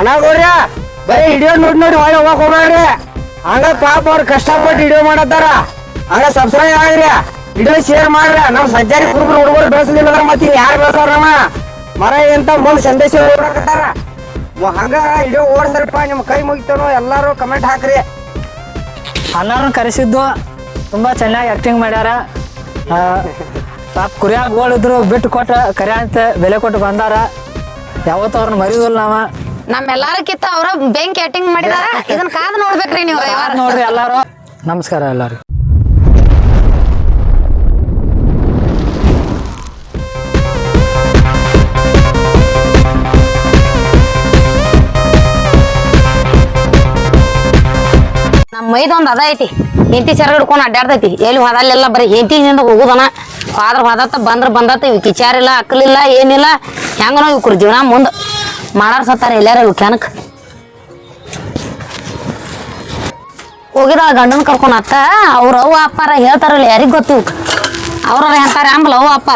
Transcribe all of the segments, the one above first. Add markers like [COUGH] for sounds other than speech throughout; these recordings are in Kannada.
ಅಣ್ಣ ಗೌಡ್ಯ ಬರೀ ಹಿಡಿಯೋ ನೋಡಿ ನೋಡಿ ಹೊಳೆ ಹೋಗಕ್ ಹೋಗ್ಬೇಡ್ರಿ. ಹಂಗ ಪಾಪ ಅವ್ರು ಕಷ್ಟಪಟ್ಟು ಹಿಡಿಯೋ ಮಾಡತ್ತಾರ. ಹಂಗ ಸಬ್ಸ್ಕ್ರೈಬ್ ಆಗ್ರಿ. ವಿಡಿಯೋ ಶೇರ್ ಮಾಡ್ರಿ. ನಾವು ಸಜ್ಜಾರಿ ಕುರುಬರು ಹುಡುಗರು ಬೆಳೆಸಲಿಲ್ಲ ಅಂದ್ರೆ ಮತ್ತೆ ಯಾರು ಬೆಳೆಸೋರಮ್ಮ ಮರ ಎಂತ ಮುಂದೆ ಸಂದೇಶ ಹೋಗ್ಬೇಕತ್ತಾರ ಹಂಗ ಹಿಡಿಯೋ ಓಡ್ಸರಪ್ಪ ನಿಮ್ಮ ಕೈ ಮುಗಿತಾನು ಎಲ್ಲರೂ ಕಮೆಂಟ್ ಹಾಕ್ರಿ. ಅಣ್ಣಾರನ್ನ ಕರೆಸಿದ್ದು ತುಂಬಾ ಚೆನ್ನಾಗಿ ಆಕ್ಟಿಂಗ್ ಮಾಡ್ಯಾರ. ಪಾಪ ಕುರಿಯಾಗ ಗೋಳಿದ್ರು ಬಿಟ್ಟು ಕೊಟ್ಟ ಕರೆ ಅಂತ ಬೆಲೆ ಕೊಟ್ಟು ಬಂದಾರ. ಯಾವತ್ತೂ ಅವ್ರನ್ನ ಮರಿದಿಲ್ಲ ನಾವ. ನಮ್ಮೆಲ್ಲಾರಕ್ಕಿಂತ ಅವ್ರ ಬೆಂಕಿ ಅಟಿಂಗ್ ಮಾಡಿದಾರ. ಇದನ್ನ ಕಾದ್ ನೋಡ್ಬೇಕ್ರಿ ನೀವು. ಯಾರ್ ನೋಡ್ರಿ ಎಲ್ಲಾರು. ನಮಸ್ಕಾರ ಎಲ್ಲರಿಗೂ ನಮ್ಮ ಮೈದೊಂದು ಅದ ಐತಿ. ಹೆಂಡತಿ ಚರ ಹಿಡ್ಕೊಂಡು ಅಡ್ಡಾಡ್ತೈತಿ ಎಲ್ಲಿ ಹೋದಲ್ಲೆಲ್ಲ ಬರೀ ಹೆಂಡತಿಯಿಂದ ಹೋಗುದನ. ಆದ್ರ ಹೋದತ್ತ ಬಂದ್ರ ಬಂದತ್ತ. ಇವ್ ಕಿಚಾರಿಲ್ಲ ಅಕ್ಕಲಿಲ್ಲ ಏನಿಲ್ಲ. ಹೆಂಗನೋ ಇವ್ರ ಜೀವನ ಮುಂದ್. ಮಾಡಾರ್ ಸತ್ತಾರ ಎಲ್ಲಾರ ಕೆನಕ್. ಹೋಗಿದ ಗಂಡನ ಕರ್ಕೊಂಡು ಅತ್ತ, ಅವ್ರ ಅವ್ವ ಅಪ್ಪಾರ ಹೇಳ್ತಾರಲ್ಲ, ಯಾರಿಗೆ ಗೊತ್ತು? ಅವ್ರ ಹೇಳ್ತಾರ ಅಂಬಲ ಅವ್ವ ಅಪ್ಪ.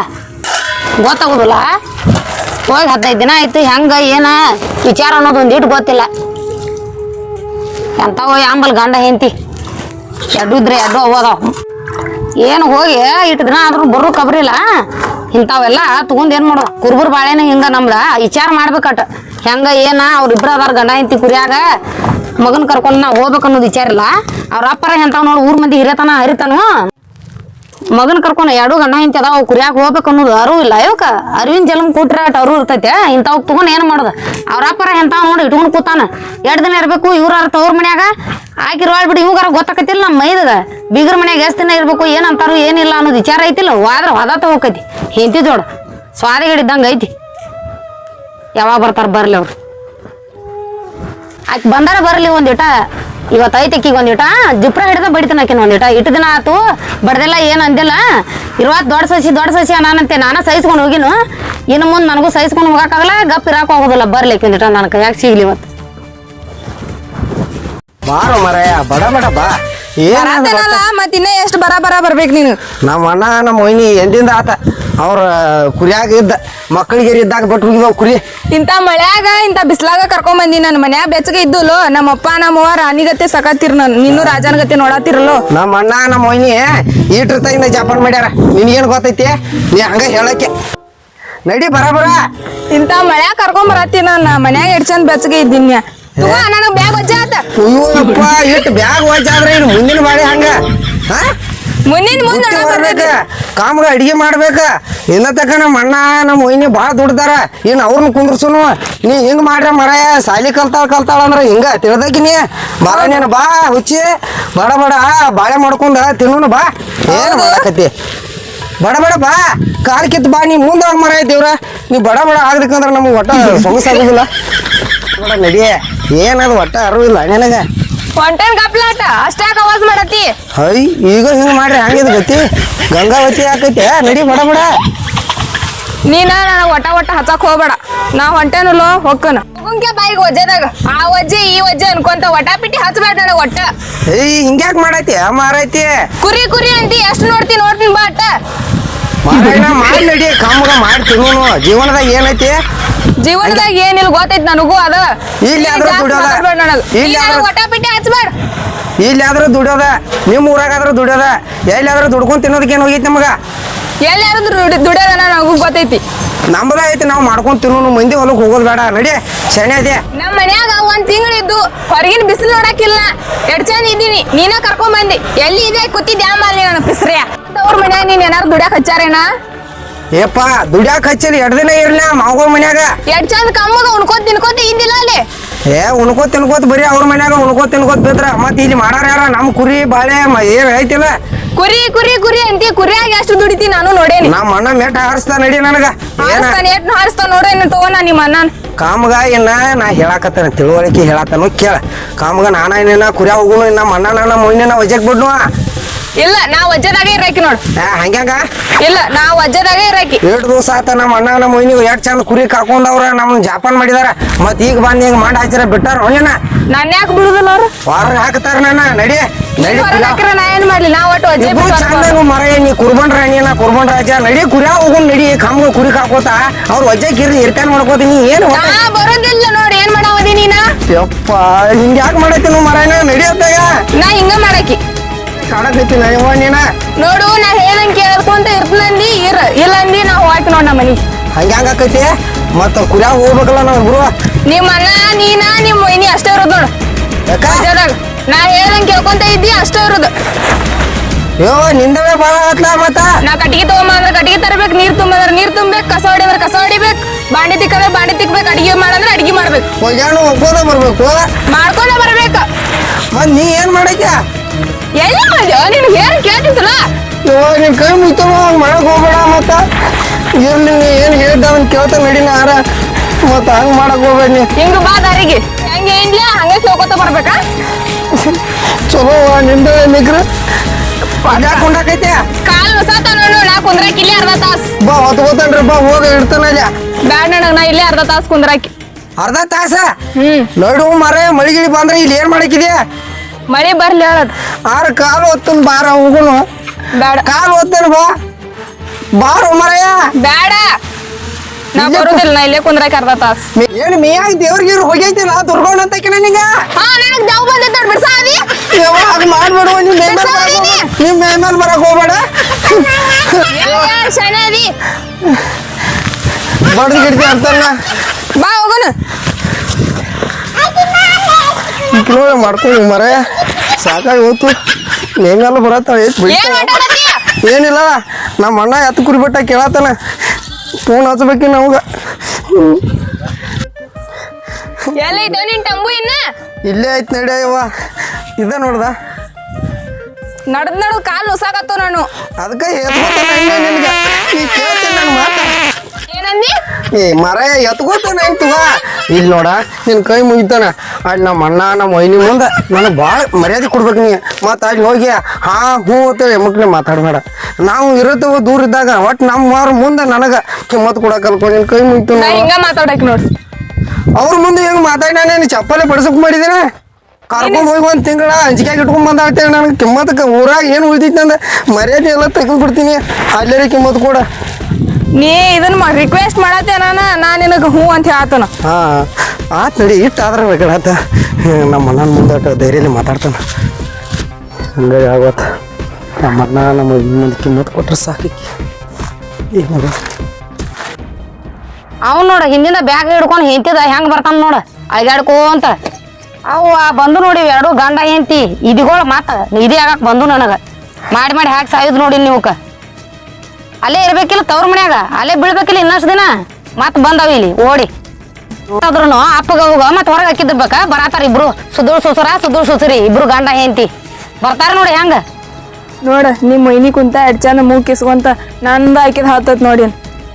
ಗೊತ್ತಾಗೋದಿಲ್ಲ. ಹೋಗಿ ಹದಿನೈದು ದಿನ ಆಯ್ತು, ಹೆಂಗ, ಏನ ವಿಚಾರ ಅನ್ನೋದು ಒಂದಿಟ್ಟು ಗೊತ್ತಿಲ್ಲ. ಎಂಥವು ಅಂಬಲ್ ಗಂಡ ಹೆಂಡತಿ. ಎಡ್ಡು ಇದ್ರೆ ಎಡ್ಡು ಅದಾವ. ಏನು ಹೋಗಿ ಇಟ್ಟು ದಿನ ಆದ್ರೂ ಬರ್ರು ಕಬ್ರಿಲ್ಲ. ಇಂಥವೆಲ್ಲ ತಗೊಂಡು ಏನು ಮಾಡೋದು? ಕುರುಬರ್ ಬಾಳೆನ ಹಿಂಗ ನಮ್ದು. ವಿಚಾರ ಮಾಡ್ಬೇಕಟ ಹೆಂಗ ಏನ? ಅವ್ರಿಬ್ರ ಅದಾರ ಗಂಡ ಹೆಂಡತಿ ಕುರಿಯಾಗ ಮಗನ್ ಕರ್ಕೊಂಡು ನಾ ಹೋಗ್ಬೇಕು ಅನ್ನೋದು ವಿಚಾರ ಇಲ್ಲ ಅವ್ರ ಅಪ್ಪರ ಎಂತಾವ್ ನೋಡಿ ಊರ್ ಮಂದಿ ಹಿರಿಯತನ ಹರಿತಾನು. ಮಗನ್ ಕರ್ಕೊಂಡು ಎರಡು ಗಂಡ ಹೆಂಡತಿ ಅದಾವ ಕುರಿಯಾಗ ಹೋಗ್ಬೇಕು ಅನ್ನೋದು ಅರಿವು ಇಲ್ಲ. ಇವಕ್ಕ ಅರಿವಿನ ಜಲಮ್ ಕೂಟ್ರ ಅರಿವು ಇರ್ತೈತೆ. ಇಂಥವ್ ತಗೊಂಡ್ ಏನ್ ಮಾಡೋದು? ಅವ್ರ ಅಪ್ಪರ ಎಂತಾವ್ ನೋಡಿ ಇಟ್ಕೊಂಡು ಕೂತಾನ. ಎರಡ್ ದಿನ ಇರ್ಬೇಕು, ಇವ್ರ ತವ್ರ ಮನ್ಯಾಗ. ಆಕಿರೋಳ್ ಬಿಡಿ ಇವಾಗ ಗೊತ್ತಾಕತಿಲ್ಲ ನಮ್ಮ ಮೈದಾಗ. ಬೀಗ್ರ ಮನ್ಯಾಗ ಎಷ್ಟ್ ದಿನ ಇರ್ಬೇಕು ಏನಂತಾರು ಏನಿಲ್ಲ ಅನ್ನೋದು ವಿಚಾರ ಐತಿಲ್ಲ. ವಾದ್ರ ಹೊದಾತ ಹೋಗೈತಿ ಹೆಂಡತಿ ಜೋಡ ಸ್ವಾದಿ ಹಿಡಿದಂಗ ಐತಿ. ಯಾವಾಗ ಬರ್ತಾರ ಬರ್ಲಿ ಅವ್ರು. ಆಯ್ತು ಬಂದಾರ ಬರ್ಲಿ ಒಂದಿಟ ಇವತ್ತು ಐತೆ ಆಕಿಗೆ ಒಂದಿಟ ಜಿಪ್ರ ಹಿಡ್ದ ಬಡಿತಾನ ಆಕಿನ ಒಂದಿಟ ಇಟ್ಟು ದಿನ ಆತು ಬಡ್ದೆಲ್ಲ ಏನು ಅಂದಿಲ್ಲ. ಇರುವ ದೊಡ್ಡ ಸಸಿ ದೊಡ್ಡ ಸಸಿ ನಾನಂತೆ ನಾನು ಸಹಿಸ್ಕೊಂಡು ಹೋಗಿನು. ಇನ್ನು ಮುಂದೆ ನನಗೂ ಸಹಿಸ್ಕೊಂಡು ಹೋಗೋಕ್ಕಾಗಲ್ಲ ಗಪ್ ಇರಾಕ ಹೋಗೋದಿಲ್ಲ. ಬರ್ಲಿ ಆಕಿ ಒಂದಿಟ ನನ್ನ ಕೈಯಾಗ ಸಿಗ್ಲಿ ಇವತ್ತು. ಬಾರೋ ಮರಯ್ಯ ಬಡ ಬಡ ಬಾ. ಏನ ಮತ್ತಿನ್ನ ಇನ್ನ ಎಷ್ಟು ಬರ ಬರ ಬರ್ಬೇಕು ನೀನು. ನಮ್ಮ ಅಣ್ಣ ನಮ್ಮ ಮೊಯ್ನಿ ಎಂದಿಂದ ಆತ. ಅವ್ರ ಕುರಿಯಾಗ ಇದ್ದ ಮಕ್ಕಳಿಗೆ ಇದ್ದಾಗ ಬಟ್ ಹೋಗಿದಾವ್ ಕುರಿ. ಇಂಥ ಮಳ್ಯಾಗ ಇಂಥ ಬಿಸ್ಲಾಗ ಕರ್ಕೊಂಡ್ ಬಂದಿ ನನ್ನ ಮನ್ಯಾಗ ಬೆಚ್ಚಗೆ ಇದ್ದುಲೋ ನಮ್ಮಪ್ಪ ನಮ್ಮವ್ವ ರಾಣಿಗತ್ತೆ ಸಕತ್ತಿರ್ ನಾನು ನಿನ್ನೂ ರಾಜನಗತ್ತೆ ನೋಡತ್ತಿರಲ್ಲೋ ನಮ್ಮ ಅಣ್ಣ ನಮ್ಮ ಮೊಯ್ನಿ ಈಟ್ರ ತಗಿಂದ ಜಾಪಾನ್ ಮಾಡ್ಯಾರ. ನಿನಗೇನು ಗೊತ್ತೈತಿ? ನೀ ಹಂಗ ಹೇಳಕ್ಕೆ. ನಡಿ ಬರಬರ ಬರ. ಇಂಥ ಮಳ್ಯಾಗ ಕರ್ಕೊಂಡ್ ಬರತ್ತಿ ನಾನು ಮನ್ಯಾಗ ಚಂದ ಬೆಚ್ಚಗೆ ಇದ್ದೀನಿ. ನನಗ್ ಬ್ಯಾಗ್ ವಜ್ಜೆ ಆತ. ಇಟ್ಟು ಬ್ಯಾಗ್ ಇನ್ನು ಮುಂದಿನ ಮಾಡಿ ಹಂಗ. ಹಾ? ಮುಂದಿನ ಮುಂದೆ ಬುತ್ತಿ ಹೊರ್ಬೇಕ ಕಾಮ್ಗ ಅಡಿಗೆ ಮಾಡ್ಬೇಕ. ಇನ್ನ ತಕ ನಮ್ಮ ಅಣ್ಣ ನಮ್ಮ ಮೊಯ್ನಿ ಭಾಳ ದುಡ್ದಾರ. ಇನ್ನು ಅವ್ರನ್ನ ಕುಂದ್ರಸುನು. ನೀ ಹಿಂಗ್ ಮಾಡ್ರ ಮರಾಯ ಸಾಲಿ ಕಲ್ತಾಳ ಕಲ್ತಾಳ ಅಂದ್ರ ಹಿಂಗ ತಿಳ್ದಕಿ ನೀ. ಬಾಳ ನೀನು ಬಾ ಹುಚ್ಚಿ. ಬಡ ಬಡ ಬಾಳೆ ಮಾಡ್ಕೊಂಡ ತಿನ್ನು ಬಾ. ಏನು ಮಾಡಕತ್ತಿ? ಬಡ ಬಡ ಬಾ. ಕಾಲ್ ಕಿತ್ತು ಬಾ ನೀ ಮುಂದೆ ಹೋಗಿ ಮರ ದೇವ್ರ. ನೀ ಬಡ ಬಡ ಆಗ್ಬೇಕಂದ್ರ ನಮ್ಗೆ ಒಟ್ಟ [LAUGHS] ಸಮಸ್ಯೆ ಆಗುದಿಲ್ಲ. ಬಡ ನಡಿ ಏನದು ಒಟ್ಟ ಅರಿವಿಲ್ಲ ನಿನಗ. ಹೊಂಟೇನ್ ಗಪ್ಲಾಟ ಅಷ್ಟಾಗ ಆವಾಜ್ ಮಾಡತ್ತಿ? ಹೈ ಈಗ ಹಿಂಗ ಮಾಡ್ರಿ ಹಂಗಿದ್ ಗತಿ. ಗಂಗಾವತಿ ಹಾಕೈತೆ ನಡಿ ಬಡ ಬಡ. ನೀನ ನನಗ್ ಒಟ್ಟ ಒಟ್ಟ ಹಚ್ಚಕ್ ಹೋಗ್ಬೇಡ. ನಾ ಹೊಂಟೇನಲ್ಲೋ ಹೊಕ್ಕನ. ಹೋಗಂಗೆ ಬಾಯಿಗೆ ವಜ್ಜೆದಾಗ ಆ ವಜ್ಜೆ ಈ ವಜ್ಜೆ ಅನ್ಕೊಂತ ಒಟ ಪಿಟ್ಟಿ ಹಚ್ಬೇಡ ನನಗ್ ಒಟ್ಟ. ಏಯ್ ಹಿಂಗ್ಯಾಕ್ ಮಾಡೈತಿ? ಮಾರೈತಿ. ಕುರಿ ಕುರಿ ಅಂತಿ ಎಷ್ಟು ನೋಡ್ತಿ ನೋಡ್ತೀನಿ ಬಾ ಅಟ್ಟ. ಮಾರಾಯಣ ಮಾಡಿ ನಡಿ ಕಾಮಗ ಮಾಡಿ ತಿನ್ನೋನು ಜೀವನದಾಗ ಏನೈತಿ? ಜೀವನದಾಗ ಏನಿಲ್ಲ ಗೊತ್ತೈತಿ ನನಗೂ ಅದ. ಇಲ್ಲಿ ಆದ್ರೂ ದುಡ್ಯೋದ. ಇಲ್ಲಿ ನೀ ನನಗ್ ಆದ್ರೂ- ಒಟ್ಟ ಪಿಟ್ಟಿ ಹಚ್ಬೇಡ ಇಲ್ಲಿ ಆದ್ರೂ ದುಡ್ಯೋದ. ನಿಮ್ಮ ಊರಾಗಾದ್ರೂ ದುಡ್ಯೋದ. ಎಲ್ಲಿ ಆದ್ರೂ ದುಡ್ಕೊಂಡ್ ತಿನ್ನೋದಕ್ಕೆ ಏನು ಹೋಗೈತಿ ನಮಗ? ಎಲ್ಲಾರು ದುಡ್ಯೋದ ನನಗೂ ಗೊತ್ತೈತಿ. ನಮ್ದ ಐತಿ ನಾವು ಮಾಡ್ಕೊಂಡ್ ತಿನ್ನೋನು. ಮಂದಿ ಹೊಲಕ್ಕೆ ಹೋಗೋದು ಬೇಡ. ನಡಿ ಶನಿ ಅದೇ ನಮ್ಮ ಮನ್ಯಾಗ ಒಂದ್ ತಿಂಗಳಿದ್ದು ಹೊರಗಿನ ಬಿಸಿಲು ನೋಡಕ್ಕಿಲ್ಲ. ಎಷ್ಟ್ ಚಂದ ಇದ್ದೀನಿ. ನೀನ ಕರ್ಕೊಂಡ್ ಬಂದಿ. ಎಲ್ಲಿ ಇದೆ? ಕೂತಿದ್ದೆ ಅಲ್ಲಿ ನನ್ನ ಪಿಸ್ರಿಯ? ಅವ್ರ ಮನ್ಯಾಗ ನೀನ್ ಏನಾರು ದುಡ್ಯಾಕ ಹಚ್ಚಾರೇನ? ಏಪ್ಪ ದುಡ್ಯಾಕ ಹಚ್ಚಲಿ ಎರಡು ದಿನ ಇರ್ಲ ಮಾವ ಮನ್ಯಾಗ. ಎರಡ್ ಚಂದ ಕಮ್ಮಗ ಉಣ್ಕೋತ ತಿನ್ಕೋತ ಇಂದಿಲ್ಲ ಅಲ್ಲಿ. ಏ ಉಣ್ಕೋತ್ ತಿನ್ಕೋತ್ ಬರೀ ಅವ್ರ ಮನ್ಯಾಗ ಉಣ್ಕೋತ್ ತಿನ್ಕೋತ್ ಬಿದ್ರ. ಮತ್ ಇಲ್ಲಿ ಮಾಡಾರ ಯಾರ? ನಮ್ ಕುರಿ ಬಾಳೆ ಮ- ಏನ್ ಐತಿಲ್ಲ. ಕುರಿ ಕುರಿ ಕುರಿ ಅಂತಿ ಕುರಿಯಾಗ ಎಷ್ಟು ದುಡಿತಿ ನಾನು ನೋಡೇನಿ. ನಮ್ಮ ಅಣ್ಣ ಮೇಟ ಹಾರಿಸ್ತಾ ನಡಿ ನನಗ. ಏನ ಹಾರಿಸ್ತಾನೆ ಎಟ್ ಹಾರಿಸ್ತಾನ ನೋಡೇನಿ ತಗೋಣ ನಿಮ್ಮ ಅಣ್ಣನ. ಕಾಮಗ ಇನ್ನ ನಾ ಹೇಳಾಕತ್ತೇನೆ ತಿಳುವಳಿಕೆ ಹೇಳಾತನು ಕೇಳ. ಕಾಮಗ ನಾನ ಏನೇನ ಕುರಿಯ ಹೋಗುನು ನಮ್ಮ ಅಣ್ಣ ನನ್ನ ಮೊಯ್ನ ವಜಕ್ ಬಿಡ್ನು ಇಲ್ಲ ನಾ ವಜ್ಜದಾಗೆ ಇರಾಕಿ ನೋಡು. ಹಂಗ ಹಂಗ್ಯಾಂಗ? ಇಲ್ಲ ನಾ ವಜ್ಜದಾಗೆ ಇರಾಕಿ. ಎರಡು ದಿವಸ ಆತ ನಮ್ಮ ಅಣ್ಣ ನಮ್ಮ ಮೊಯ್ನಿ ಎರಡ್ ಚಂದ ಕುರಿ ಕರ್ಕೊಂಡವ್ರ ನಮ್ಮನ್ನ ಜಾಪಾನ್ ಮಾಡಿದಾರ. ಮತ್ ಈಗ ಬಂದ್ ಹಿಂಗ್ ಮಾಡಿ ಹಚ್ಚಿರ ಬಿಟ್ಟಾರ ಹೊಣ್ಣ ನಾನ್ ಯಾಕೆ ಬಿಡುದಿಲ್ಲ ಅವ್ರು? ವಾರ ಹಾಕ್ತಾರ ನನ್ನ ನಡಿ ನಡಿ ಹೊರಗೆ ಹಾಕಿರ ನಾ ಏನ್ ಮಾಡ್ಲಿ? ನಾ ಒಟ್ಟು ವಜ್ಜೆ ಇಬ್ರು ಬಿಟ್ಟು ಚಂದ ಹೊರ್ಗ್ ಮರ ನೀ ಕುರ್ಬನ್ ರಾಣಿ ನಾ ಕುರ್ಬನ್ ರಾಜ ನಡಿ ಕುರಿಯ ಹೋಗುನ್ ನಡಿ ಕಮ್ಮ ಕುರಿ ಕಾಕೋತ. ಅವ್ರ ವಜ್ಜೆ ಕಿರಿ ಇರ್ತಾನ ಮಾಡ್ಕೋತೀನಿ. ಏನು ನಾ ಬರೋದಿಲ್ಲ ನೋಡಿ ಏನ್ ಮಾಡಾವದಿ ನೀನ? ಯಪ್ಪ ಹಿಂಗ್ ಯಾಕೆ ಮಾಡತ್ತಿ ನೀವು ಮರ ನಡಿಯತ್ತಾಗ ನಾ ಹಿಂಗ ಮಾಡಾಕಿ. ಕಾಡಕೈತಿ ನಯವ ನೀನ? ನೋಡು ನಾ ಹೇಳಂಗ್ ಕೇಳ್ಕೊಂತ ಇರ್ತನಂದಿ ಇರ ಇಲ್ಲ ಅಂದಿ ನಾ ಹೋಯ್ತು ನೋಡ್ ನಮ್ಮ ಮನಿ ಹಂಗ ಹಂಗ ಆಕೈತಿ? ಮತ್ತ ಕುರ್ಯಾಗ ಹೋಗ್ಬೇಕಲ್ಲ ನಾವ್ ಗುರು? ನಿಮ್ಮ ಅಣ್ಣ ನೀನ ನಿಮ್ಮ ಮೊಯ್ನಿ ಅಷ್ಟೇ ಇರೋದು ನೋಡು. ಯಾಕ? ಮಜಾದಾಗ. ನಾ ಹೇಳ್ದಂಗ್ ಕೇಳ್ಕೊಂತ ಇದ್ದಿ ಅಷ್ಟೇ ಇರೋದು ಯೋ ನಿಂದವೇ ಬಾಳ ಆತ್ಲ ಮತ್ತ? ನಾ ಕಟ್ಟಿಗೆ ತಗೊಂಬ ಅಂದ್ರೆ ಕಟ್ಟಿಗೆ ತರಬೇಕು ನೀರ್ ತುಂಬಂದ್ರೆ ನೀರ್ ತುಂಬಬೇಕು ಕಸ ಹೊಡಿದ್ರೆ ಕಸ ಹೊಡಿಬೇಕು ಬಾಂಡೆ ತಿಕ್ಕಂದ್ರೆ ಬಾಂಡೆ ತಿಕ್ಬೇಕು ಅಡಿಗೆ ಮಾಡಂದ್ರೆ ಅಡಿಗೆ ಮಾಡ್ಬೇಕು. ಒಗ್ಯಾಣ ಒಗ್ಗೋದ ಬರ್ಬೇಕು? ಮಾಡ್ಕೊಂಡ ಬರ್ಬೇಕು. ಮತ್ ನೀ ಏನ್ ಮಾಡೈತ್ಯ ಎಲ್ಲ ಮಾಡ್ಯೋ ನಿನ್ಗೆ ಏನ್ ಕೇಳ್ತಿದ್ದಲ್ಲ? ಯೋ ನಿನ್ ಕೈ ಮುಯ್ತಾವ ಹಂಗ ಮಾಡಕ್ ಹೋಗ್ಬೇಡ ಮತ್ತ. ಇರ್ಲಿ ನೀ ಏನ್ ಹೇಳ್ದ ಅವ್ನ್ ಕೇಳ್ತ ನಡಿನ ಆರ. ಮತ್ತ ಹಂಗ್ ಮಾಡಕ್ ಹೋಗ್ಬೇಡ ನೀ. ಹಿಂಗ ಬಾ ದಾರಿಗೆ. ಹೆಂಗೆ ಏನ್ಲ? ಹಂಗೆ ಸೋಕೋತ ಬರ್ಬೇಕಾ? ಚಲೋ ನಿಂದ ನಿಗ್ರ. ಯಾಕೆ ಕೊಂಡಾಕೈತೆ ಕಾಲ್ ಹೊಸಾತ ನೋಡು ನಾ ಕುಂದ್ರಾಕ ಇಲ್ಲೇ ಅರ್ಧ ತಾಸ್. ಬಾ ಹೊತ್ ಹೋತನ್ರಿ ಬಾ ಹೋಗ ಇಡ್ತಾನ ಅಲ್ಲಿ. ಬ್ಯಾಡ ನನಗ್ ನಾ ಇಲ್ಲೇ ಅರ್ಧ ತಾಸ್ ಕುಂದ್ರಾಕಿ. ಅರ್ಧ ತಾಸ? ಹ್ಮ್. ನೋಡು ಮರ ಮಳಿಗಿಳಿ ಬಂದ್ರೆ ಇಲ್ಲಿ ಏನ್ ಮಾಡಕ್ಕಿದ್ಯಾ ಮಳಿ ಬರ್ಲಿ ಹೇಳದ್. ಆರ ಕಾಲು ಹೊತ್ತನ್ ಬಾರ ಹೋಗುನು. ಬೇಡ. ಕಾಲು ಹೊತ್ತೇನು ಬಾ. ಬಾರು ಮರಯ್ಯ ಬೇಡ. ನಾ ಬರುದಿಲ್ಲ ನಾ ಇಲ್ಲೇ ಕುಂದ್ರಾಕ ಅರ್ಧ ತಾಸ್. ಏನ್ ಮೇಯಾಗ ದೇವ್ರಿಗೆ ಹೋಗೈತಿ ನಾ ದುರ್ಗೋಣ ಅಂತ ನಿನಗ ಹಾ ನನಗ್ ದೇವ್ ಬಂದೈತೆ ನೋಡ್ ಬಿಡ್ಸಾದಿ? ಯಾವಾಗ ಮಾಡ್ಬೇಡ ನಿಮ್ ಮೈ ಮೇಲ್ ಬರಕ್. ಹೋಗ್ಬೇಡ. ನಿಮ್ ಮೈ ಮೇಲ್ ಬರಕ್ ಹೋಗ್ಬೇಡ. ಶನದಿ ಬಡ್ದು ಗಿಡ್ತಿ ಅಂತಲ್ಲ ಬಾ ಹೋಗೋಣ ನೋಡಿ ಮಾಡ್ಕೊಂಡು ಮರ ಸಾಕಾಗಿ ಹೋತು. ಹೆಂಗಲ್ಲ ಬರತ್ತ ಏನಿಲ್ಲ ನಮ್ಮ ಅಣ್ಣ ಎತ್ತು ಕುರಿ ಬಿಟ್ಟ ಕೇಳತ್ತಾನ. ಫೋನ್ ಹಚ್ಬೇಕಿ ನಮ್ಗ. ಇಲ್ಲೇ ಐತ್ ನಡಿಯವ ಇದ ನೋಡ್ದ. ನಡ್ದ ನಡ್ದು ಕಾಲ್ ನುಸಾಕತ್ತವ ನಾನು. ಅದಕ್ಕೆ ಹೇಳ್ಬೋದು ನಿನ್ಗ. ನೀ ಏ ಮರ ಎತ್ಕೋತಾನೆ ಅಂತವ? ಇಲ್ಲಿ ನೋಡ ನಿನ್ ಕೈ ಮುಗಿತಾನ. ಅಲ್ಲಿ ನಮ್ಮ ಅಣ್ಣ ನಮ್ಮ ಮೈನಿ ಮುಂದೆ ನನಗೆ ಭಾಳ ಮರ್ಯಾದೆ ಕೊಡ್ಬೇಕು ನೀ. ಮತ್ತು ಅಲ್ಲಿ ಹೋಗಿ ಹಾ ಹ್ಞೂ ಅಂತೇಳಿ ಮಕ್ಳು ಮಾತಾಡಬೇಡ. ನಾವು ಇರುತ್ತವ ದೂರ ಇದ್ದಾಗ ಒಟ್ಟು ನಮ್ಮ ಮುಂದೆ ನನಗೆ ಕಿಮ್ಮತ್ ಕೊಡಕ್ಕೆ ಅಲ್ಕೊ ನಿನ್ ಕೈ ಮುಗಿತು ಹಿಂಗ ಮಾತಾಡಕ್ ನೋಡ್. ಅವ್ರ ಮುಂದೆ ಹೆಂಗ್ ಮಾತಾಡಿ ನಾನು ಚಪ್ಪಲೆ ಬಡ್ಸಕ್ ಮಾಡಿದಿನ? ಕರ್ಕೊಂಡು ಹೋಗಿ ಒಂದ್ ತಿಂಗಳ ಇಟ್ಕೊಂಡು ಇಟ್ಕೊಂಡ್ ಬಂದಾಳ್ತೇವೆ ನನಗೆ ಕಿಮ್ಮತ್ತಕ್ಕೆ ಊರಾಗ ಏನು ಉಳಿದಿತ್ತು ಅಂದ ಮರ್ಯಾದೆ ಎಲ್ಲ ತೆಗೆದು ಬಿಡ್ತೀನಿ. ಅಲ್ಲೇ ಕಿಮ್ಮತ್ ಕೂಡ. ನೀ ಇದನ್ನ ರಿಕ್ವೆಸ್ಟ್ ಮಾಡತ್ತೆ ನಾನ ನಾ ನಿನಗೆ ಹ್ಞೂ ಅಂತ ಹೇಳ್ತಾನ. ಹಾ ಆತ್ ನಡಿ ಇಟ್ಟು ಆದ್ರೆ ಬೇಕಡಾತ ನಮ್ಮ ಅಣ್ಣನ ಮುಂದೆ ಧೈರ್ಯಲಿ ಮಾತಾಡ್ತಾನ. ಹಂಗಾಗಿ ಆಗತ್ತ ನಮ್ಮ ಅಣ್ಣ ನಮ್ಮ ಮುಂದೆ ಕಿಮ್ಮತ್ ಕೊಟ್ರೆ ಸಾಕಿ ಏನು ನೋಡಿ ಅವ್ನು ನೋಡ ಹಿಂದಿಂದ ಬ್ಯಾಗ್ ಹಿಡ್ಕೊಂಡು ಹೆಂತಿದ ಹೆಂಗ್ ಬರ್ತಾನ ನೋಡ ಅಯ್ಯಾಡ್ಕೋಂತ ಅವು ಆ ಬಂದು ನೋಡಿ ಎರಡು ಗಂಡ ಹೆಂತಿ ಇದಿಗಳು ಮಾತ ಇದೇ ಆಗಕ್ ಬಂದು ನನಗ. ಮಾಡಿ ಮಾಡಿ ಹಾಕಿ ಸಾಯುದು ನೋಡಿ ನೀವಕ್ಕ. ಅಲ್ಲೇ ಇರ್ಬೇಕಿಲ್ಲ ತವ್ರ ಮನ್ಯಾಗ. ಅಲ್ಲೇ ಬೀಳ್ಬೇಕಿಲ್ಲ ಇನ್ನಷ್ಟು ದಿನ. ಮತ್ ಬಂದವ ಇಲ್ಲಿ ಓಡಿ. ಆದ್ರೂ ಅಪ್ಪಗ ಹೋಗ ಮತ್ ಹೊರಗೆ ಹಾಕಿದ್ಬೇಕ ಬರತಾರ ಇಬ್ರು. ಸುದೂರ್ ಸುಸುರ ಸುದೂರ್ ಸುಸುರಿ. ಇಬ್ರು ಗಂಡ ಹೆಂತಿ ಬರ್ತಾರ ನೋಡಿ ಹೆಂಗ? ನೋಡ ನಿಮ್ಮ ಮೈನಿ ಕುಂತ ಎಡ್ ಚಂದ ಮೂಗ್ ಕಿಸ್ಕೊಂತ ನಂದ ಹಾಕಿದ್ ಹತ್ತತ್ ನೋಡಿ.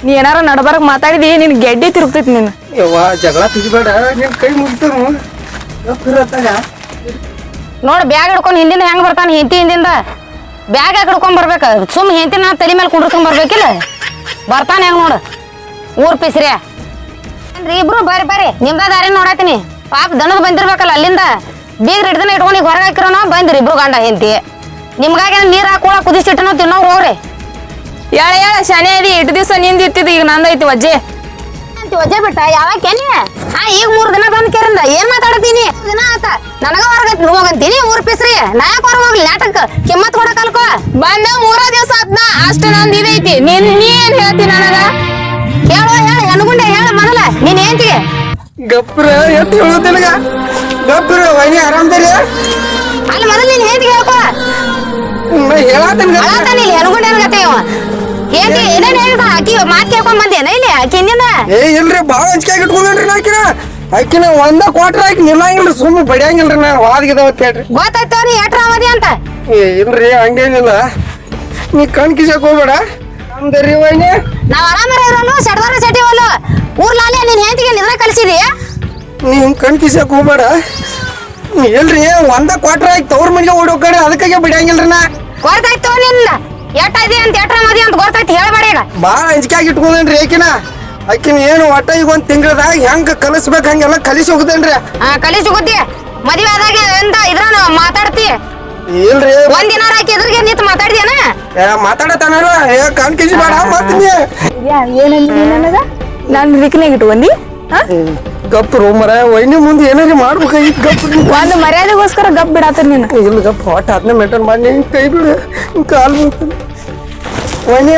ನೀ ಏನಾರ ನಡಬಾರಕ್ ಮಾತಾಡಿದಿ ನಿನ್ ಗೆಡ್ಡಿ ತಿರುಗ್ತೈತಿ ನೀನು. ಯವ್ವ ಜಗಳ ತೆಗಿಬೇಡ ನಿನ್ ಕೈ ಮುಗಿತಾನು ನೋಡ್ ಬ್ಯಾಗ್ ಹಿಡ್ಕೊಂಡು ಹಿಂದಿನ ಹೆಂಗ್ ಬರ್ತಾನ ಹೆಂತಿ ಹಿಂದಿಂದ? ಬ್ಯಾಗ್ ಯಾಕೆ ಹಿಡ್ಕೊಂಡ್ ಬರ್ಬೇಕ. ಸುಮ್ ಹೆಂತಿ ನಾ ತಲೆ ಮೇಲೆ ಕುಂಡ್ರಸ್ಕೊಂಡ್ ಬರ್ಬೇಕಿಲ್ಲ? ಬರ್ತಾನೆ ಹೆಂಗ್ ನೋಡು. ಊರ್ ಪಿಸ್ರಿ ಇಬ್ರು? ಬರ್ರಿ ಬರ್ರಿ. ನಿಮ್ದ ದಾರಿ ನೋಡಾತೀನಿ. ಪಾಪ ದನದ ಬಂದಿರ್ಬೇಕಲ್ಲ ಅಲ್ಲಿಂದ. ಬೀಗ್ರ ಹಿಡ್ದನ ಇಟ್ಕೊಂಡು ಹೊರಗೆ ಹಾಕಿರೋನ? ಬಂದ್ರಿ ಇಬ್ರು ಗಂಡ ಹೆಂತಿ ನಿಮ್ಗಾಗಿ ನೀರ್ ಹಾಕೋಳ ಕುದಿಸಿಟ್ಟನೋ ತಿನ್ನೋ ಹೋಗ್ರಿ. ಹೇಳ ಹೇಳ ಶನಿ ಇಟ್ಟು ದಿವಸ ನಿಂದ ಈಗ ನಂದೈತಿ ವಜ್ಜೆ. ಅಂತ ವಜೆ ಬಿಟ್ಟ? ಯಾವಾಗ ಕೆನಿ ಹಾ ಈಗ ಮೂರ್ ದಿನ ಬಂದ್ ಕೇರಿಂದ. ಏನ್ ಮಾತಾಡ್ತೀನಿ? ದಿನ ಆತ. ನನಗ ಹೊರಗ ಹೋಗಂತೀನಿ ಊರ್ ಪಿಸ್ರಿ. ನಾ ಯಾಕೆ ಹೊರಗೆ ಹೋಗ್ಲಿ? ನಾಟಕ. ಕಿಮ್ಮತ್ ಕೊಡ ಕಲ್ಕೋ. ಬಂದ ಮೂರ ದಿವಸ ಆತ್ನ. ಅಷ್ಟ ನಂದ್ ಇದೈತಿ ನೀನ್ ನೀ ಏನ್ ಹೇಳ್ತಿ ನನಗ? ಹೇಳು ಹೇಳು. ಹೆಣ್ಗುಂಡೆ ಹೇಳ ಮನಲ ನೀನ್ ಏಂತಿಗೆ ಗಪ್ರ ಎತ್ತು ಹೇಳು ನಿನಗ? ಗಪ್ರ ವೈನಿ ಆರಾಮದಿರಿ? ಅಲ್ಲಿ ಮೊದಲು ನೀನ್ ಹೇಳ್ಕೋ. ಹೇಳ್ಕೊ ಹೇಳಾತನ ಅಳತಾನ ಇಲ್ಲಿ? ಹೆಣ್ಗುಂಡೆ ಅನ್ಗತ್ತೆ ಇವ ಏಂತಿ ಏನೇನ್ ಹೇಳ್ದ ಆಕಿ ಮಾತ್ ಕೇಳ್ಕೊಂಡ್ ಬಂದೇನ ಇಲ್ಲಿ ಆಕಿ ಹಿಂದಿಂದ ಏ ಇಲ್ರಿ ಭಾಳ ಅಂಜಿಕೆ ಇಟ್ಕೊಂಡ್ರಿ ನಾಕಿನ ಆಕಿನ. ಒಂದ ಕ್ವಾಟ್ರ್ ಆಕಿ ನಿಲ್ಲಂಗಿಲ್ರಿ ಸುಮ್ಮನೆ ಬಡಿಯಂಗಿಲ್ರಿ ನಾ ಅಂತ ಹೇಳ್ರಿ. ಗೊತ್ತಾಯ್ತು ನೀ ಎಟ್ರ ಅವಧಿ ಅಂತ. ಏ ಇಲ್ರಿ ಹಂಗೇನಿಲ್ಲ. ನೀ ಕಣ್ ಕಿಸಕ್ ಹೋಗ್ಬೇಡ. ನಮ್ದರಿ ವೈನಿ. ನಾವ್ ಆರಾಮರ ಇರೋನು ಸಡ್ದಾರ ಚಟಿ ಹೋಲು ಊರ್ಲಾಲೆ ನೀನ್ ಹೆಂಡತಿಗೆ ನಿದ್ರ ಕಲ್ಸಿದಿ ನೀ ಹಿಂಗ್ ಕಣ್ ಕಿಸಕ್ ಹೋಗ್ಬೇಡ. ನೀ ಇಲ್ರಿ ಒಂದ ಕ್ವಾರ್ಟರ್ ಆಕಿ ತವ್ರ ಮನೆಗೆ ಓಡೋ ಕಡೆ ಅದಕ್ಕಾಗೆ ಬಿಡಂಗಿಲ್ರಿ ನಾ. ಗೊತ್ತಾಯ್ತು ನಿನ್ನ ಎಟ್ಟೈತಿ ಅಂತ ಎಟ್ರ ಮದಿ ಅಂತ ಗೊತ್ತೈತಿ ಹೇಳಬೇಡ ಈಗ. ಭಾಳ ಹಂಚಿಕಾಗಿ ಇಟ್ಕೊಂಡೇನ್ರಿ ಆಕಿನ? ಆಕಿನ ಏನು ಒಟ್ಟ ಈಗ ಒಂದ್ ತಿಂಗಳದಾಗ ಹೆಂಗ್ ಕಲಿಸ್ಬೇಕು ಹಂಗೆಲ್ಲ ಕಲಿಸಿ ಹೋಗುದೇನ್ರಿ ಆ ಕಲಿಸಿ ಗೊತ್ತಿ ಮದ್ವೆ ಆದಾಗ ಎಂತ ಇದ್ರ ಮಾತಾಡ್ತಿ? ಇಲ್ರಿ ಒಂದ್ ದಿನ ಹಾಕಿ ಎದುರಿಗೆ ನಿಂತು ಮಾತಾಡ್ದೇನ ಏ ಮಾತಾಡತಾನಲ್ಲ ಏ ಕಣ್ ಕಿಸಿ ಬೇಡ ಮತ್ ಏನಂದ್ರಿ ಏನಂದಿ ನನಗ? ನಾನು ರಿಕ್ನಾಗ ಇಟ್ಕೊಂಡಿ ಗಪ್ರು ಮರ ವೈನಿ ಮುಂದೆ ಏನಾರ ಮಾಡ್ಬೇಕಾಗಿತ್ತು ಗಪ್ ಒಂದು ಮರ್ಯಾದೆಗೋಸ್ಕರ ಗಪ್ ಬಿಡಾತ ನೀನು. ಇಲ್ಲ ಗಪ್ ಹೊಟ್ಟೆ ಅದನ್ನ ಮೇಂಟೈನ್ ಮಾಡಿ ನಿನ್ ಕೈ ಬಿಡು ನಿನ್ ಕಾಲು ಬೀಳ್ತಾನೆ ವೈನಿ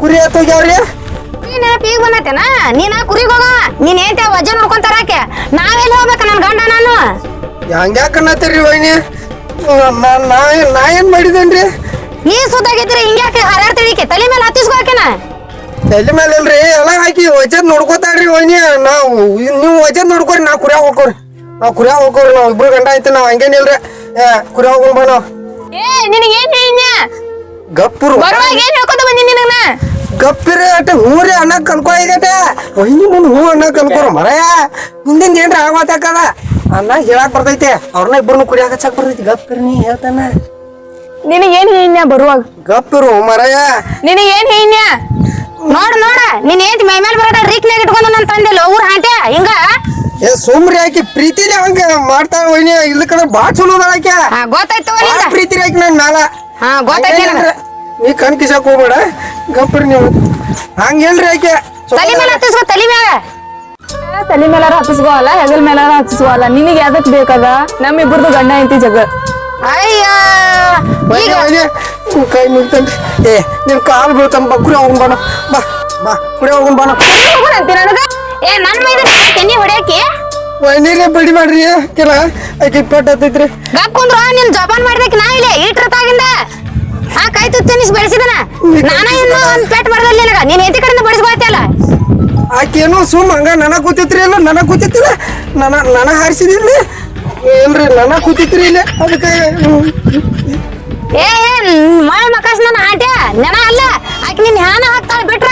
ಕುರಿ ಆತೋಗ್ಯಾವ್ರಿ ನೀನ್ ಈಗ ಬಂದೈತೇನ? ನೀನ ಕುರಿಗ್ ಹೋಗ. ನೀನ್ ಏನ್ ವಜ ನೋಡ್ಕೊಂತಾರಾಕೆ ನಾವೆಲ್ಲಿ ಹೋಗ್ಬೇಕ ನನ್ ಗಂಡ ನಾನು? ಹಂಗ್ಯಾಕ ಅನ್ನತ್ತೀರಿ ವೈನಿ ನಾ ನಾ ನಾ ಏನ್ ಮಾಡಿದೇನ್ರಿ ನೀ ಸುದ್ದಾಗಿದ್ರೆ ಹಿಂಗ್ಯಾಕೆ ಹರಾಡ್ತಿಳಿಕೆ ತಲೆ ಮೇಲೆ ಹತ್ತಿಸ್ಕೋಕೆನ ತಲೆ ಮೇಲೆ ಇಲ್ರಿ ಎಲ್ಲ ಹಾಕಿ ವಜದ್ ನೋಡ್ಕೋತಾಳ್ರಿ ಒಯ್ನಿ ನಾವು ನೀವು ವಜದ್ ನೋಡ್ಕೋರಿ ನಾ ಕುರಿಯಾಗ ಹೋಗ್ಕೋರಿ. ನಾವ್ ಕುರಿಯಾ ಹೋಗ್ಕೋರಿ ನಾವು ಇಬ್ರು ಗಂಡ ಐತಿ ನಾವು ಹಂಗೇನಿಲ್ರಿ ಏ ಕುರಿಯಾಗ ಹೋಗೋಣ ಬಾ ನಾವು. ಏ ನಿನಗೇನ್ ಹೇಳಿನ ಗಪ್ಪರು. ಬರುವಾಗ ಏನ್ ಹೇಳ್ಕೊತ ಬಂದಿ ನಾ ಗಪ್ಪಿರಿ ಅಟ ಹೂರಿ ಅಣ್ಣ ಕನ್ಕೋ ಈಗಟ ಒಯ್ನಿ ಮುಂದೆ ಹೂ ಅಣ್ಣ ಕನ್ಕೋರ ಮರಯ. ಮುಂದಿನ ಏನ್ರ ಆಗವಾತಕ್ಕದ ಅಣ್ಣ ಹೇಳಾಕ್ ಬರ್ತೈತೆ. ಅವ್ರನ್ನ ಇಬ್ಬರನ್ನು ಕುಡಿಯಾಕ ಚಾಕ್ ಬರ್ತೈತಿ. ಗಪ್ಪಿರಿ ನೀ ಹೇಳ್ತಾನ. ನಿನಗೇನ್ ಹೇಳಿನ ಬರುವಾಗ? ಗಪ್ಪಿರು ಮರಯ. ನಿನಗೇನ್ ಹೇಳಿನ ನೋಡ್ ನೋಡ. ನೀನ್ ಏನ್ ಮೈ ಮೇಲೆ ಬರೋದ ರೀಕ್ನಾಗ ಇಟ್ಕೊಂಡು ನನ್ನ ತಂದಿಲ್ಲ ಊರ್ ಹಾಂಟೆ ಹಿಂಗ? ಏ ಸುಮ್ರಿ ಆಕಿ ಪ್ರೀತಿನೇ ಹಂಗ ಮಾಡ್ತಾ ಹೋಯ್ನಿ ಇಲ್ಲ ಕಡೆ ಬಾಳ ಚಲೋ ಅದಾಳ ಆಕಿ. ಹಾ ಗೊತ್ತಾಯ್ತು ನಿಂದ. ಪ್ರೀತಿ ಆಕಿ ನನ್ ಮ್ಯಾಲ. ಹಾ ಗೊತ್ತಾಯ್ತು ನಿನಗ. ನೀ ಕಣ್ ಕಿಸಕ್ ಹೋಗ್ಬೇಡ. ಗಪ್ಪಿರಿ ನೀವು. ಹಂಗ ಹೇಳ್ರಿ ಆಕೆ. ತಲೆ ಮೇಲೆ ಹತ್ತಿಸ್ಕೋ ತಲೆ ಮೇಲೆ ತಲೆ ಮೇಲಾರ ಹತ್ತಿಸ್ಕೋಲ್ಲ ಹೆಗಲ್ ಮೇಲಾರ ಹತ್ತಿಸ್ಕೋಲ್ಲ ನಿನಗೆ ಯಾವ್ದಕ್ ಬೇಕದ? ನಮ್ಮಿಬ್ಬರದು ಗಂಡ ಐತಿ ಜಗ. ಅಯ್ಯ! ಈಗ ಕೈ ಮುಗ್ತನ್ರಿ ಏ ನಿನ್ ಕಾಲ್ ಬೀಳ್ತಂಬ ಕುಡಿ ಹೋಗೋಣ ಬಾಣ ಬಾ ಬಾ ಕುಡಿ ಹೋಗೋಣ ಬಾಣ ಹೋಗೋಣಂತಿ ನನಗ? ಏ ನನ್ನ ಮೈದ ತೆನ್ನಿ ಹೊಡ್ಯಾಕಿ? ವೈನಿರೇ ಬಡಿ ಮಾಡ್ರಿ. ಕೆಲ ಅಕಿ ಪೆಟ್ ಹತ್ತೈತ್ರಿ. ಗಪ್ ನಿನ್ ಜಪಾನ್ ಮಾಡ್ದಕ್ಕೆ ನಾ ಇಲ್ಲೇ ಈಟ್ರ ತಾಗಿಂದ. ಆ ಕೈ ತುತ್ತು ತಿನ್ನಿಸ್ ಬೆಳೆಸಿದನ. ನಾನ ಇನ್ನು ಒಂದ್ ಪೆಟ್ ಮಾಡ್ದಲ್ಲ ನಿನಗ. ನೀನ್ ಎತಿ ಕಡೆಯಿಂದ ಬಡಿಸ್ಕೊಳ್ತಿಯಲ್ಲ ಆಕಿ ಏನೋ ಸುಮ್ ಹಂಗ ನನಗ್ ಕೂತಿತ್ರಿ ಇಲ್ಲ ನನಗ್ ಕೂತಿತ್ತಿಲ್ಲ. ನನ ನನ ಹಾರಿಸಿದಿಲ್ರಿ ಇಲ್ರಿ ನನ್ನ ಕೂತಿತ್ರಿ ಇಲ್ಲ. ಅದಕ್ಕೆ ಏ ಏ ಮಾಳ ಮಕಾಸ್ ನನ್ನ ಆಟೆ. ನೆನ ಅಲ್ಲ. ಆಕೆ ನಿನ್ ಹ್ಯಾನ ಹಾಕ್ತಾಳ ಬಿಟ್ರ.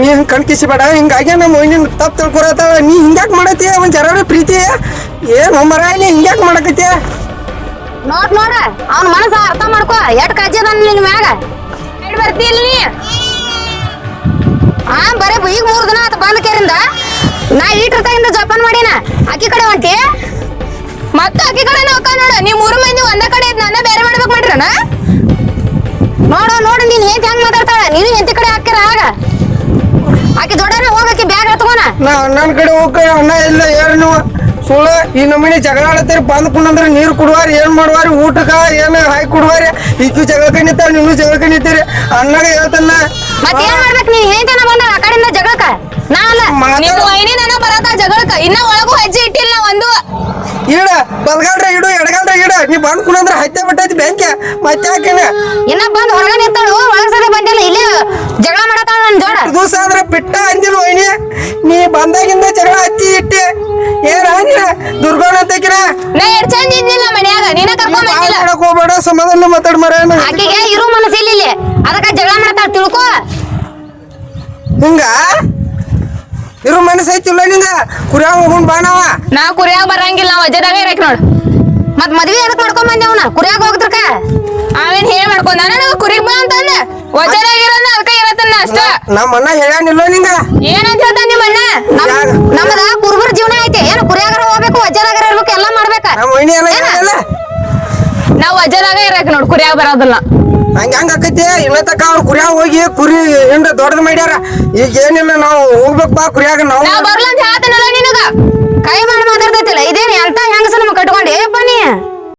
ನೀನ್ ಕಣ್ ಕಿಸಿಬೇಡ ಹಿಂಗಾಗಿ ನಮ್ಮ ಮೊಯ್ನಿನ್ ತಪ್ಪು ತಿಳ್ಕೊರತ್ತಾವ ನೀ ಹಿಂಗ್ಯಾಕ್ ಮಾಡತ್ತಿ? ಒಂದ್ ಜರ ಪ್ರೀತಿ? ಏನ್ ಮರ ನೀ ಹಿಂಗ್ಯಾಕ್ ಮಾಡಕತ್ತಿ? ನೋಡ್ ನೋಡ. ಅವ್ನ ಮನಸ್ಸ ಅರ್ಥ ಮಾಡ್ಕೋ. ಎಟ್ ಕಜ್ಜಿ ಅದ ನಿನ್ ಮ್ಯಾಗ? ಎಡ್ ಬರ್ತಿಲ್ಲ ನೀ? ಹಾ ಬರೇ ಈಗ ಮೂರ್ ದಿನ ಆತ ಬಂದ ಕೇರಿಂದ. ನಾ ಈಟ್ರ ತಾಗಿಂದ ಜಪಾನ್ ಮಾಡಿನ. ಆಕಿ ಕಡೆ ಹೊಂಟಿ? ಮತ್ತ ಆಕಿ ಕಡೆ ನೋಕ ನೋಡ. ನೀವು ಮೂರು ಮಂದಿ ಒಂದೇ ಕಡೆ ಇದ್ ನನ್ನ ಬೇರೆ ಮಾಡ್ಬೇಕು ಮಾಡ್ರನ? ನೋಡು ನೋಡು ನೀನ್ ಹೆಂಗ್ ಹೆಂಗ್ ಮಾತಾಡ್ತಾಳ ನೀನು ಹೆಂತಿ ಕಡೆ ಹಾಕಿರ ಆಗ? ಆಕೆ ದೊಡ್ಡನ ಹೋಗಕ್ಕೆ ಬ್ಯಾಗ್ ಎತ್ಕೋನ ನಾ ನನ್ನ ಕಡೆ ಹೋಗ ಅಣ್ಣ ಇಲ್ಲ ಹೇಳಿ ನೀವು? ಸುಳ್ಳ ಈ ನಮ್ಮನೆ ಜಗಳ ಆಡತ್ತೀರಿ ಬಂದ್ ಕುಂದ್ರೆ ನೀರು ಕುಡುವಾರಿ ಏನ್ ಮಾಡುವಾರಿ ಊಟಕ್ಕ ಏನ್ ಹಾಯ್ ಕುಡುವಾರಿ? ಈಕಿ ಜಗಳಕ್ಕೆ ನಿಂತಾವ ನೀವು ಜಗಳಕ್ಕೆ ನಿಂತೀರಿ. ಅಣ್ಣಗ ಹೇಳ್ತಾನ. ಮತ್ತೆ ಏನ್ ಮಾಡ್ಬೇಕು ನೀನ್? ಹೆಂತನ ಬಂದ ಆ ಕಡೆಯಿಂದ ಜಗಳಕ್ಕ? ನಾ ಅಲ್ಲ ನೀವು ಐನಿ ನನ್ನ ಬರತ್ತ ಜಗಳಕ್ಕ. ಇನ್ನ ಒಳಗೂ ಹೆಜ್ಜೆ ಇಟ್ಟಿಲ್ಲ ಇಡ ಬಲ್ಗಾಲ್ರ ಇಡು ಎಡಗಾಲ್ರ ಇಡ. ನೀ ಬಂದ್ ಕುಣಂದ್ರ ಹತ್ತೆ ಬಿಟ್ಟೈತಿ ಬ್ಯಾಂಕ್ ಮತ್ತೆ ಹಾಕಿನ ಇನ್ನ ಬಂದ್ ಹೊರಗೆ ನಿಂತಾಳು ಒಳಗ್ ಸರಿ ಬಂದಿಲ್ಲ ಇಲ್ಲೇ ಜಗಳ ಮಾಡತಾಳ ನನ್ ಜೋಡ. ದಿವಸ ಅಂದ್ರ ಬಿಟ್ಟ ಅಂದಿರು ವೈನಿ. ನೀ ಬಂದಾಗಿಂದ ಜಗಳ ಹಚ್ಚಿ ಇಟ್ಟಿ. ಏನ ನೀನ ದುರ್ಗೋಣ ಅಂತಕಿನ ನಾ ಎರಡ್ ಚಂದ ಇದ್ದಿಲ್ಲ ಮನ್ಯಾಗ ನೀನ ಕರ್ಕೊಂಡ್ ಬಂದಿಲ್ಲ. ಮಾಡಕ್ ಹೋಗ್ಬೇಡ ಸಮಾಧಾನ ಮಾತಾಡ್ ಮರೇನ ಆಕಿಗೆ ಇರು ಮನಸ್ಸಿಲ್ಲ ಇಲ್ಲಿ. ಅದಕ್ಕ ಜಗಳ ಮಾಡತಾಳ ತಿಳ್ಕೋ. ಹಿಂಗ? ಇರು ಮನಸ್ಸು ಐತಿಲ್ಲ ನಿಂಗ ಕುರಿಯಾಗ ಹೋಗೋಣ ಬಾಣವ ನಾ ಕುರಿಯಾಗ ಬರಂಗಿಲ್ಲ ನಾವು ಅಜ್ಜದಾಗ ಇರಕ್ ನೋಡ್? ಮತ್ ಮದ್ವೆ ಎದಕ್ ಮಾಡ್ಕೊಂಡ್ ಬಂದೆ ಅವನ? ಕುರಿಯಾಗ ಹೋಗ್ತಿರ್ಕ ಅವೇನ್ ಹೇಳಿ ಮಾಡ್ಕೊಂಡ ನನಗ ಕುರಿಗ್ ಬಾ ಅಂತಂದ. ವಜರಾಗ ಇರೋದ ಅದಕ್ಕ ಇರತ್ತನ್ನ ಅಷ್ಟ. ನಮ್ಮ ಅಣ್ಣ ಹೇಳಾನಿಲ್ಲ ನಿಂಗ ಏನಂತ ಹೇಳ್ತಾನ ನಿಮ್ಮ ಅಣ್ಣ? ನಮ್ಮದ ಕುರುಬರ ಜೀವನ ಐತೆ. ಏನು ಕುರಿಯಾಗರ ಹೋಗ್ಬೇಕು ವಜ್ಜದಾಗರ ಇರ್ಬೇಕು ಎಲ್ಲ ಮಾಡ್ಬೇಕ? ನಮ್ಮ ಅಣ್ಣ ಹೇಳಿಲ್ಲ ನಾವ್ ವಜರಾಗ ಇರಕ್ ನೋಡ್ ಕುರಿಯಾಗ ಬರೋದಿಲ್ಲ. ಹಂಗ ಹಂಗ ಆಕೈತಿ? ಇನ್ನ ತಕ ಅವ್ರ ಕುರಿಯಾಗ ಹೋಗಿ ಕುರಿ ಏನ್ರ ದೊಡ್ಡದ್ ಮಾಡ್ಯಾರ. ಈಗ ಏನಿಲ್ಲ ನಾವು ಹೋಗ್ಬೇಕು ಬಾ ಕುರಿಯಾಗ ನಾವು. ನಾ ಬರ್ಲ ಅಂತ ಹೇಳ್ತಾನಲ್ಲ ನಿನಗ. ಕೈ ಮಾಡಿ ಮಾತಾಡ್ತೈತಿಲ್ಲ, ಇದೇನ್ ಎಂತ ಹೆಂಗಸ ನಮ್ಗೆ ಕಟ್ಕೊಂಡು ಏಪ್ಪ ನೀ